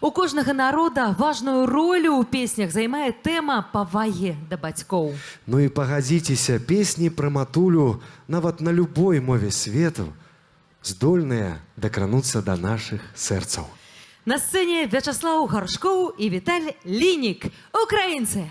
У кожнага народа важную роль у песнях займае тэма павагі да бацькоў. Ну і пагадзіцеся, песні пра матулю нават на любой мове свету здольныя дакрануцца да нашых сэрцаў. На сцэне Вячаслаў Гаршкоў і Віталь Лінік, украінцы.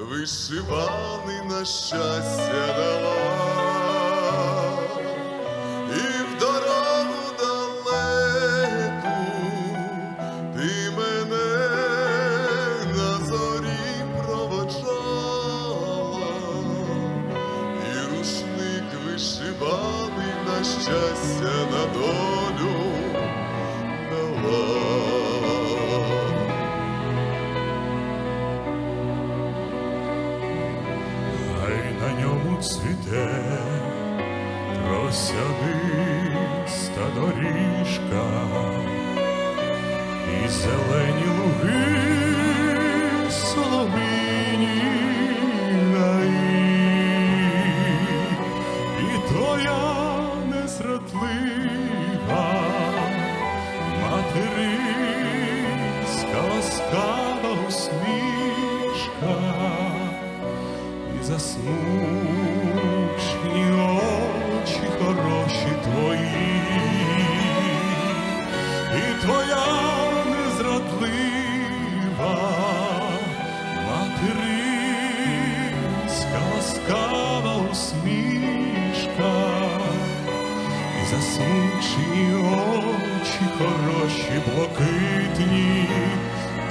вишиваний на щастя дала, в дорогу далеку ти мене на зорі проводжала, і рушник вишиваний на щастя на долю цвіте просядиста доріжка і зелені луги соловині гаї, і твоя незрадлива материнська ласкава усмішка і засмучені очі хороші блакитні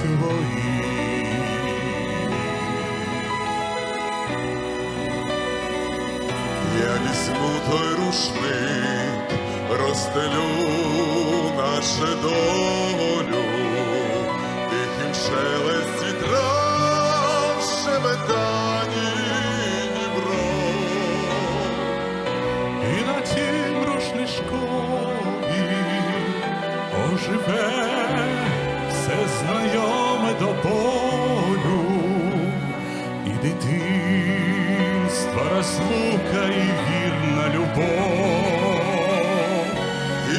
твої. Я візьму той рушник, розстелю нашу долю, тихим шелесті трав, шебетані І на тім оживе все знайоме до болю, і дитинства розлука і вірна любов. І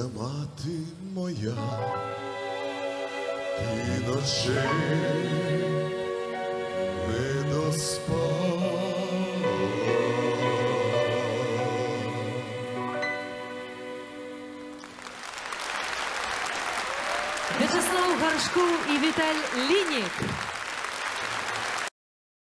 Рідна мати моя, ти ночей не доспала. Вячаслаў Гаршкоў і Віталь Лінік.